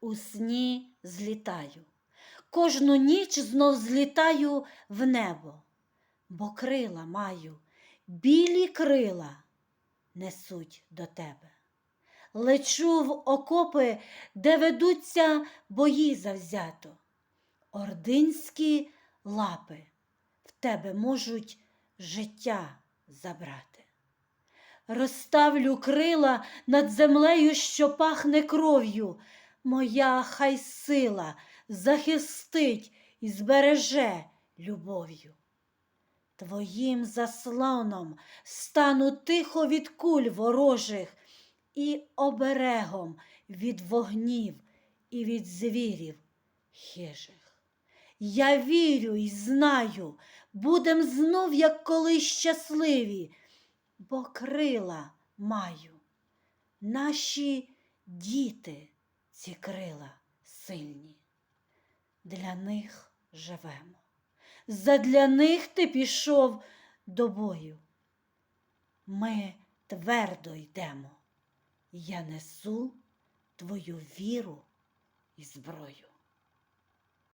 У сні злітаю, кожну ніч знов злітаю в небо, бо крила маю, білі крила несуть до тебе. Лечу в окопи, де ведуться бої завзято. Ординські лапи в тебе можуть життя забрати. Розставлю крила над землею, що пахне кров'ю. Моя хай сила захистить і збереже любов'ю. Твоїм заслоном стану тихо від куль ворожих і оберегом від вогнів і від звірів хижих. Я вірю і знаю, будем знов, як колись щасливі, бо крила маю. Наші діти ці крила сильні. Для них живемо. Задля них ти пішов до бою. Ми твердо йдемо. Я несу твою віру і зброю.